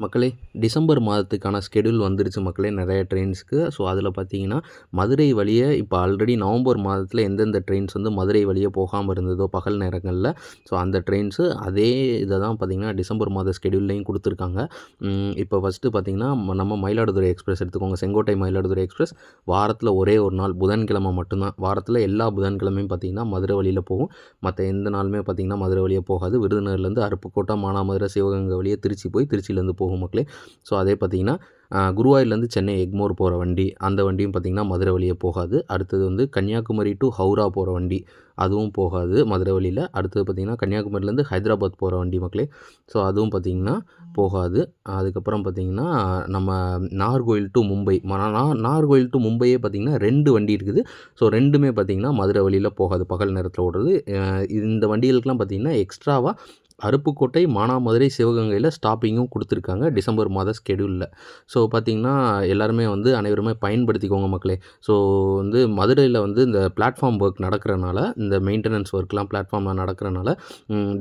மக்களே டிசம்பர் மாதத்துக்கான ஸ்கெடியூல் வந்துருச்சு மக்களே நிறைய ட்ரெயின்ஸ்க்கு ஸோ அதில் பார்த்தீங்கன்னா மதுரை வழியே இப்போ ஆல்ரெடி நவம்பர் மாதத்தில் எந்தெந்த ட்ரெயின்ஸ் வந்து மதுரை வழியே போகாமல் இருந்ததோ பகல் நேரங்களில் ஸோ அந்த ட்ரெயின்ஸு அதே இதை தான் பார்த்தீங்கன்னா டிசம்பர் மாத ஸ்கெடியூல்லையும் கொடுத்துருக்காங்க. இப்போ ஃபஸ்ட்டு பார்த்தீங்கன்னா நம்ம மயிலாடுதுறை எக்ஸ்பிரஸ் எடுத்துக்கோங்க. செங்கோட்டை மயிலாடுதுறை எக்ஸ்பிரஸ் வாரத்தில் ஒரே ஒரு நாள் புதன்கிழமை மட்டும்தான். வாரத்தில் எல்லா புதன்கிழமையும் பார்த்தீங்கன்னா மதுரை வழியில் போகும். மற்ற எந்த நாளுமே பார்த்தீங்கன்னா மதுரை வழியே போகாது. விருதுநகர்லேருந்து அருப்புக்கோட்டை மானாமதுரை சிவகங்கை வழியே திருச்சி போய் திருச்சியிலேருந்து போகும். மக்களே. ஸோ அதே பார்த்திங்கன்னா ஆஹ், குருவாயூர்லேருந்து சென்னை எக்மோர் போகிற வண்டி அந்த வண்டியும் பார்த்திங்கன்னா மதுரை வழியே போகாது. அடுத்தது வந்து கன்னியாகுமரி டு ஹவுரா போகிற வண்டி அதுவும் போகாது மதுரை வழியில். அடுத்தது பார்த்திங்கன்னா கன்னியாகுமரியிலேருந்து ஹைதராபாத் போகிற வண்டி மக்களே. ஸோ அதுவும் பார்த்திங்கன்னா போகாது. அதுக்கப்புறம் பார்த்திங்கன்னா நம்ம நாகர்கோயில் டு மும்பை ம- நாகர்கோயில் டு மும்பையே பார்த்திங்கன்னா ரெண்டு வண்டி இருக்குது. ஸோ ரெண்டுமே பார்த்திங்கன்னா மதுரை வழியில் போகாது. பகல் நேரத்தில் ஓடுறது. இந்த வண்டிகளுக்கெலாம் பார்த்திங்கன்னா எக்ஸ்ட்ராவாக அருப்புக்கோட்டை மானாமதுரை சிவகங்கையில் ஸ்டாப்பிங்கும் கொடுத்துருக்காங்க. டிசம்பர் மாத ஸ்கெடியூலில் ஸோ பார்த்திங்கன்னா எல்லாருமே வந்து அனைவருமே பயன்படுத்திக்கோங்க மக்களே. ஸோ வந்து மதுரையில் வந்து இந்த பிளாட்ஃபார்ம் ஒர்க் நடக்கிறனால இந்த மெயின்டெனன்ஸ் ஒர்க்லாம் பிளாட்ஃபார்மில் நடக்கிறனால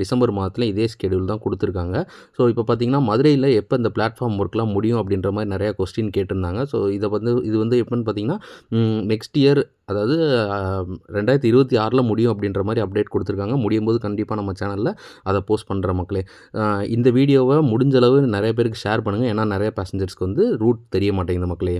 டிசம்பர் மாதத்தில் இதே ஸ்கெடியூல் தான் கொடுத்துருக்காங்க. ஸோ இப்போ பார்த்திங்கன்னா மதுரையில் எப்போ இந்த பிளாட்ஃபார்ம் ஒர்க்லாம் முடியும் அப்படின்ற மாதிரி நிறையா கொஸ்டின் கேட்டிருந்தாங்க. ஸோ இதை வந்து இது வந்து எப்போன்னு பார்த்தீங்கன்னா நெக்ஸ்ட் இயர் அதாவது ரெண்டாயிரத்தி இருபத்தி ஆறில் முடியும் அப்படின்ற மாதிரி அப்டேட் கொடுத்துருக்காங்க. முடியும் போது கண்டிப்பாக நம்ம சேனலில் அதை போஸ்ட் பண்ணுற மக்களே. இந்த வீடியோவை முடிஞ்சளவு நிறைய பேருக்கு ஷேர் பண்ணுங்கள் ஏன்னா நிறைய பேசஞ்சர்ஸ்க்கு வந்து ரூட் தெரிய மாட்டேங்குது மக்களே.